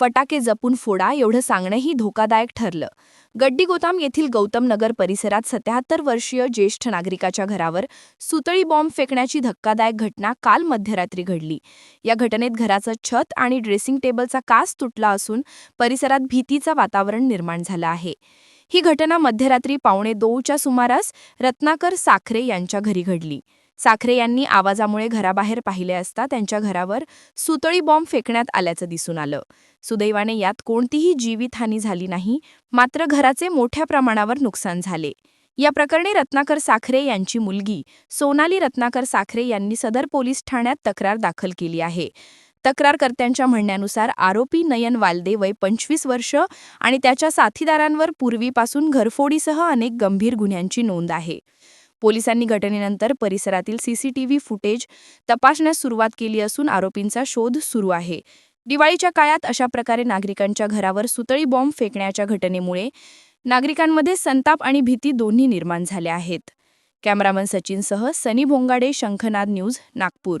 फटाके जपून फोडा एवढं सांगणंही धोकादायक ठरलं. गड्डी गोताम येथील गौतम नगर परिसरात सत्याहत्तर वर्षीय ज्येष्ठ नागरिकाच्या घरावर सुतळी बॉम्ब फेकण्याची धक्कादायक घटना काल मध्यरात्री घडली. या घटनेत घराचं छत आणि ड्रेसिंग टेबलचा काच तुटला असून परिसरात भीतीचं वातावरण निर्माण झालं आहे. ही घटना मध्यरात्री पावणे दोच्या सुमारास रत्नाकर साखरे यांच्या घरी घडली. साखरे यांनी आवाजामुळे घराबाहेर पाहिले असता त्यांच्या घरावर सुतळी बॉम्ब फेकण्यात आल्याचं दिसून आलं. सुदैवाने यात कोणतीही जीवितहानी झाली नाही मात्र घराचे मोठ्या प्रमाणावर नुकसान झाले. या प्रकरणी रत्नाकर साखरे यांची मुलगी सोनाली रत्नाकर साखरे यांनी सदर पोलीस ठाण्यात तक्रार दाखल केली आहे. तक्रारकर्त्यांच्या म्हणण्यानुसार आरोपी नयन वालदे वय पंचवीस वर्ष आणि त्याच्या साथीदारांवर पूर्वीपासून घरफोडीसह अनेक गंभीर गुन्ह्यांची नोंद आहे. पोलिसांनी घटनेनंतर परिसरातील सीसीटीव्ही फुटेज तपासण्यास सुरुवात केली असून आरोपींचा शोध सुरू आहे. दिवाळीच्या काळात अशा प्रकारे नागरिकांच्या घरावर सुतळी बॉम्ब फेकण्याच्या घटनेमुळे नागरिकांमध्ये संताप आणि भीती दोन्ही निर्माण झाल्या आहेत. कॅमेरामन सचिनसह सनी भोंगाडे शंखनाद न्यूज नागपूर.